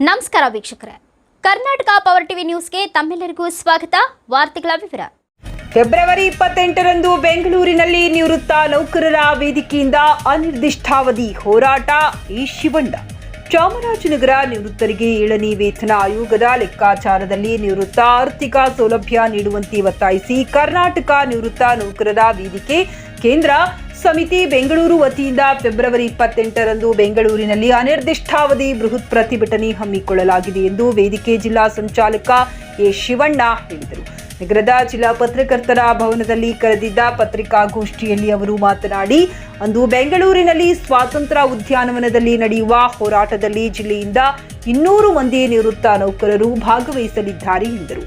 ನಮಸ್ಕಾರ ವೀಕ್ಷಕರೇ. Karnataka power TV ನ್ಯೂಸ್ಗೆ ತಮ್ಮೆಲ್ಲರಿಗೂ ಸ್ವಾಗತ. ವಾರ್ತೆಗಳ ವಿವರ. ಫೆಬ್ರವರಿ ಇಪ್ಪತ್ತೆಂಟರಂದು ಬೆಂಗಳೂರಿನಲ್ಲಿ ನಿವೃತ್ತ ನೌಕರರ ವೇದಿಕೆಯಿಂದ ಅನಿರ್ದಿಷ್ಟಾವಧಿ ಹೋರಾಟ ಈ ಶಿವಣ್ಣ. ಚಾಮರಾಜನಗರ ನಿವೃತ್ತರಿಗೆ ಏಳನೇ ವೇತನ ಆಯೋಗದ ಲೆಕ್ಕಾಚಾರದಲ್ಲಿ ನಿವೃತ್ತ ಆರ್ಥಿಕ ಸೌಲಭ್ಯ ನೀಡುವಂತೆ ಒತ್ತಾಯಿಸಿ ಕರ್ನಾಟಕ ನಿವೃತ್ತ ನೌಕರರ ವೇದಿಕೆ ಕೇಂದ್ರ ಸಮಿತಿ ಬೆಂಗಳೂರು ವತಿಯಿಂದ ಫೆಬ್ರವರಿ ಇಪ್ಪತ್ತೆಂಟರಂದು ಬೆಂಗಳೂರಿನಲ್ಲಿ ಅನಿರ್ದಿಷ್ಟಾವಧಿ ಬೃಹತ್ ಪ್ರತಿಭಟನೆ ಹಮ್ಮಿಕೊಳ್ಳಲಾಗಿದೆ ಎಂದು ವೇದಿಕೆ ಜಿಲ್ಲಾ ಸಂಚಾಲಕ ಎ ಶಿವಣ್ಣ ಹೇಳಿದರು. ನಗರದ ಜಿಲ್ಲಾ ಪತ್ರಕರ್ತರ ಭವನದಲ್ಲಿ ಕರೆದಿದ್ದ ಪತ್ರಿಕಾಗೋಷ್ಠಿಯಲ್ಲಿ ಅವರು ಮಾತನಾಡಿ, ಅಂದು ಬೆಂಗಳೂರಿನಲ್ಲಿ ಸ್ವಾತಂತ್ರ್ಯ ಉದ್ಯಾನವನದಲ್ಲಿ ನಡೆಯುವ ಹೋರಾಟದಲ್ಲಿ ಜಿಲ್ಲೆಯಿಂದ ಇನ್ನೂರು ಮಂದಿ ನಿವೃತ್ತ ನೌಕರರು ಭಾಗವಹಿಸಲಿದ್ದಾರೆ ಎಂದರು.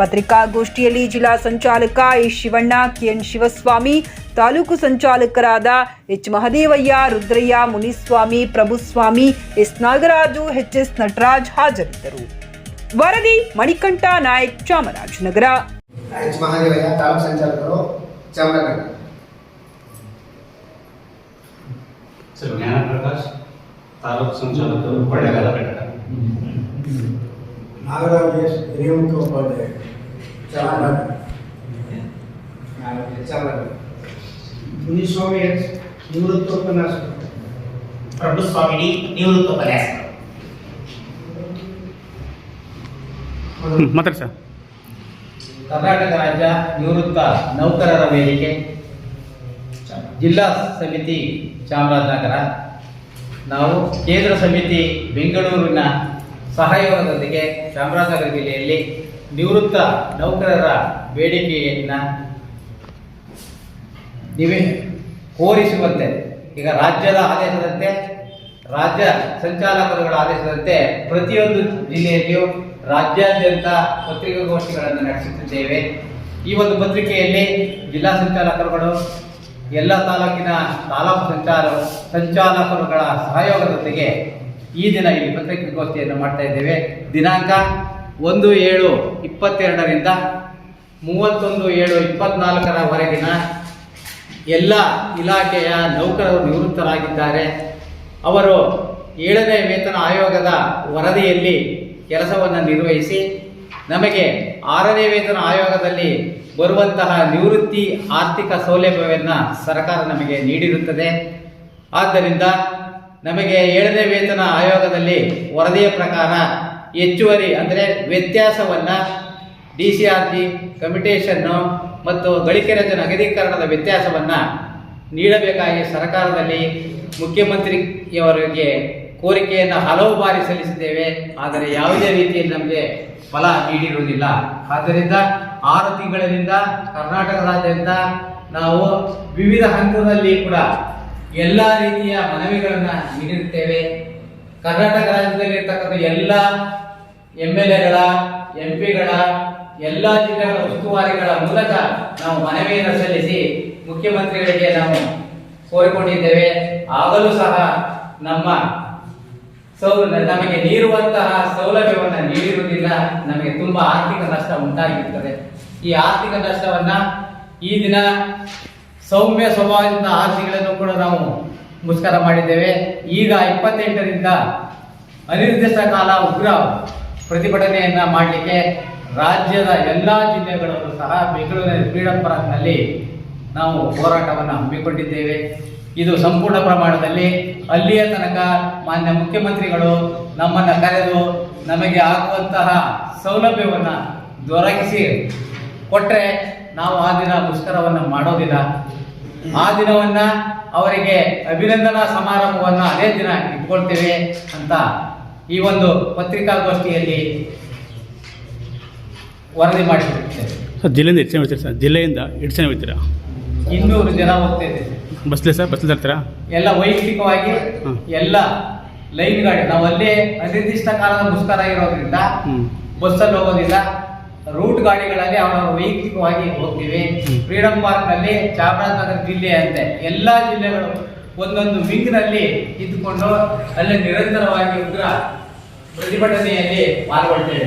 ಪತ್ರಿಕಾಗೋಷ್ಠಿಯಲ್ಲಿ ಜಿಲ್ಲಾ ಸಂಚಾಲಕ A Shivanna KN Shivaswamy taluk ಸಂಚಾಲಕರಾದ H Mahadevaiah Rudraiah Muniswamy Prabhuswamy S Nagaraju H S Nataraj ಹಾಜರಿದ್ದರು. ವರದಿ ಮಣಿಕಂಠ ನಾಯಕ್ ಚಾಮರಾಜನಗರ. ಎಚ್ ಮಹಾದೇವಯ್ಯ ತಾಲೂಕು ಸಂಚಾಲಕರು ಚಾಮರಾಜನಗರ. ಸರ್ ಜ್ಞಾನ ಪ್ರಕಾಶ್ ತಾಲೂಕು ಸಂಚಾಲಕರು ಕೊಳ್ಳೇಗಾಲ ನಾಗರಾಜ್ ಎಸ್ ಹಿರಿಯಮುಖ ಉಪಾಧ್ಯಾಯ. ಚಾಮರಾಜನಗರ. ಚಾಮರಾಜನಗರ. ಮುನಿಸ್ವಾಮಿ ನಿವೃತ್ತ ಉಪನ್ಯಾಸ. ಪ್ರಭುಸ್ವಾಮಿನಿ ನಿವೃತ್ತ ಮಾತಾಡಿ ಸರ್. ಕರ್ನಾಟಕ ರಾಜ್ಯ ನಿವೃತ್ತ ನೌಕರರ ವೇದಿಕೆ ಜಿಲ್ಲಾ ಸಮಿತಿ ಚಾಮರಾಜನಗರ. ನಾವು ಕೇಂದ್ರ ಸಮಿತಿ ಬೆಂಗಳೂರಿನ ಸಹಯೋಗದೊಂದಿಗೆ ಚಾಮರಾಜನಗರ ಜಿಲ್ಲೆಯಲ್ಲಿ ನಿವೃತ್ತ ನೌಕರರ ಬೇಡಿಕೆಯನ್ನು ನಿವೇ ಕೋರಿಸುವಂತೆ, ಈಗ ರಾಜ್ಯದ ಆದೇಶದಂತೆ, ರಾಜ್ಯ ಸಂಚಾಲಕರುಗಳ ಆದೇಶದಂತೆ ಪ್ರತಿಯೊಂದು ಜಿಲ್ಲೆಯಲ್ಲಿಯೂ ರಾಜ್ಯಾದ್ಯಂತ ಪತ್ರಿಕಾಗೋಷ್ಠಿಗಳನ್ನು ನಡೆಸುತ್ತಿದ್ದೇವೆ. ಈ ಒಂದು ಪತ್ರಿಕೆಯಲ್ಲಿ ಜಿಲ್ಲಾ ಸಂಚಾಲಕರುಗಳು, ಎಲ್ಲ ತಾಲೂಕಿನ ತಾಲೂಕು ಸಂಚಾರ, ಸಂಚಾಲಕರುಗಳ ಸಹಯೋಗದೊಂದಿಗೆ ಈ ದಿನ ಈ ಪತ್ರಿಕಾಗೋಷ್ಠಿಯನ್ನು ಮಾಡ್ತಾ ಇದ್ದೇವೆ. ದಿನಾಂಕ ಒಂದು ಏಳು ಇಪ್ಪತ್ತೆರಡರಿಂದ ಮೂವತ್ತೊಂದು ಏಳು ಇಪ್ಪತ್ನಾಲ್ಕರವರೆಗಿನ ಎಲ್ಲ ಇಲಾಖೆಯ ನೌಕರರು ನಿವೃತ್ತರಾಗಿದ್ದಾರೆ. ಅವರು ಏಳನೇ ವೇತನ ಆಯೋಗದ ವರದಿಯಲ್ಲಿ ಕೆಲಸವನ್ನು ನಿರ್ವಹಿಸಿ, ನಮಗೆ ಆರನೇ ವೇತನ ಆಯೋಗದಲ್ಲಿ ಬರುವಂತಹ ನಿವೃತ್ತಿ ಆರ್ಥಿಕ ಸೌಲಭ್ಯವನ್ನು ಸರ್ಕಾರ ನಮಗೆ ನೀಡಿರುತ್ತದೆ. ಆದ್ದರಿಂದ ನಮಗೆ ಏಳನೇ ವೇತನ ಆಯೋಗದಲ್ಲಿ ವರದಿಯ ಪ್ರಕಾರ ಹೆಚ್ಚುವರಿ ಅಂದರೆ ವ್ಯತ್ಯಾಸವನ್ನು ಡಿ ಸಿ ಆರ್ ಜಿ ಕಮಿಟೇಷನ್ನು ಮತ್ತು ಗಳಿಕೆ ರಜೆ ನಗದೀಕರಣದ ವ್ಯತ್ಯಾಸವನ್ನು ನೀಡಬೇಕಾಗಿ ಸರ್ಕಾರದಲ್ಲಿ ಮುಖ್ಯಮಂತ್ರಿಯವರಿಗೆ ಕೋರಿಕೆಯನ್ನು ಹಲವು ಬಾರಿ ಸಲ್ಲಿಸಿದ್ದೇವೆ. ಆದರೆ ಯಾವುದೇ ರೀತಿಯಲ್ಲಿ ನಮಗೆ ಫಲ ನೀಡಿರುವುದಿಲ್ಲ. ಆದ್ದರಿಂದ ಆರು ತಿಂಗಳಿನಿಂದ ರಾಜ್ಯದಿಂದ ನಾವು ವಿವಿಧ ಹಂತದಲ್ಲಿ ಕೂಡ ಎಲ್ಲ ರೀತಿಯ ಮನವಿಗಳನ್ನು ನೀಡಿರುತ್ತೇವೆ. ಕರ್ನಾಟಕ ರಾಜ್ಯದಲ್ಲಿರ್ತಕ್ಕಂಥ ಎಲ್ಲ ಎಂ ಎಲ್ ಎಗಳ, ಎಂ ಪಿಗಳ ಎಲ್ಲ ಜಿಲ್ಲೆಗಳ ಉಸ್ತುವಾರಿಗಳ ಮೂಲಕ ನಾವು ಮನವಿಯನ್ನು ಸಲ್ಲಿಸಿ ಮುಖ್ಯಮಂತ್ರಿಗಳಿಗೆ ನಾವು ಕೋರಿಕೊಂಡಿದ್ದೇವೆ. ಆಗಲೂ ಸಹ ನಮ್ಮ ಸೌ, ನಮಗೆ ನೀಡುವಂತಹ ಸೌಲಭ್ಯವನ್ನು ನೀಡಿರುವುದಿಲ್ಲ. ನಮಗೆ ತುಂಬಾ ಆರ್ಥಿಕ ನಷ್ಟ ಉಂಟಾಗಿರುತ್ತದೆ ಈ ಆರ್ಥಿಕ ನಷ್ಟವನ್ನ ಈ ದಿನ ಸೌಮ್ಯ ಸ್ವಭಾವದಿಂದ ಆರು ತಿಂಗಳನ್ನು ಕೂಡ ನಾವು ಮುಷ್ಕರ ಮಾಡಿದ್ದೇವೆ. ಈಗ ಇಪ್ಪತ್ತೆಂಟರಿಂದ ಅನಿರ್ದಿಷ್ಟ ಕಾಲ ಉಗ್ರ ಪ್ರತಿಭಟನೆಯನ್ನ ಮಾಡಲಿಕ್ಕೆ ರಾಜ್ಯದ ಎಲ್ಲ ಜಿಲ್ಲೆಗಳಲ್ಲೂ ಸಹ ಬೆಂಗಳೂರಿನ ಫ್ರೀಡಂ ಪಾರ್ಕ್ನಲ್ಲಿ ನಾವು ಹೋರಾಟವನ್ನು ಹಮ್ಮಿಕೊಂಡಿದ್ದೇವೆ. ಇದು ಸಂಪೂರ್ಣ ಪ್ರಮಾಣದಲ್ಲಿ ಅಲ್ಲಿಯ ತನಕ ಮಾನ್ಯ ಮುಖ್ಯಮಂತ್ರಿಗಳು ನಮ್ಮನ್ನು ಕರೆದು ನಮಗೆ ಆಗುವಂತಹ ಸೌಲಭ್ಯವನ್ನು ದೊರಕಿಸಿ ಕೊಟ್ಟರೆ ನಾವು ಆ ದಿನ ಮುಷ್ಕರವನ್ನು ಮಾಡೋದಿಲ್ಲ. ಆ ದಿನವನ್ನು ಅವರಿಗೆ ಅಭಿನಂದನಾ ಸಮಾರಂಭವನ್ನು ಅದೇ ದಿನ ಇಟ್ಕೊಳ್ತೇವೆ ಅಂತ ಈ ಒಂದು ಪತ್ರಿಕಾಗೋಷ್ಠಿಯಲ್ಲಿ ವರದಿ ಸರ್ ಜಿಲ್ಲೆಯಿಂದ ಎಷ್ಟು ಜನ ಹೋಗ್ತೀರಾ ಸರ್? ಜಿಲ್ಲೆಯಿಂದ ಎಷ್ಟು ಜನ ಹೋಗ್ತೀರಾ? ಇನ್ನೂರು ಜನ ಹೋಗ್ತಾ ಇದ್ದೇವೆ ಬಸ್ಲೆ ಸರ್? ಬಸ್ಲಿ ತರ್ತೀರಾ? ಎಲ್ಲ ವೈಯಕ್ತಿಕವಾಗಿ ಹ್ಮ್. ಎಲ್ಲ ಲೈನ್ ಗಾಡಿ. ನಾವು ಅಲ್ಲೇ ಅನಿರ್ದಿಷ್ಟ ಕಾಲದ ಮುಷ್ಕರ ಇರೋದ್ರಿಂದ ಹ್ಞೂ ಬಸ್ಸಲ್ಲಿ ಹೋಗೋದಿಲ್ಲ. ರೂಟ್ ಗಾಡಿಗಳಲ್ಲಿ ಅವರು ವೈಯಕ್ತಿಕವಾಗಿ ಹೋಗ್ತೀವಿ. ಹ್ಮ್. ಫ್ರೀಡಂ ಪಾರ್ಕ್ನಲ್ಲಿ ಚಾಮರಾಜನಗರ ಜಿಲ್ಲೆ ಅಂತೆ ಎಲ್ಲಾ ಜಿಲ್ಲೆಗಳು ಒಂದೊಂದು ವಿಂಗ್ನಲ್ಲಿ ಇದ್ದುಕೊಂಡು ಅಲ್ಲೇ ನಿರಂತರವಾಗಿ ಉಗ್ರ ಪ್ರತಿಭಟನೆಯಲ್ಲಿ ಪಾಲ್ಗೊಳ್ತೇವೆ.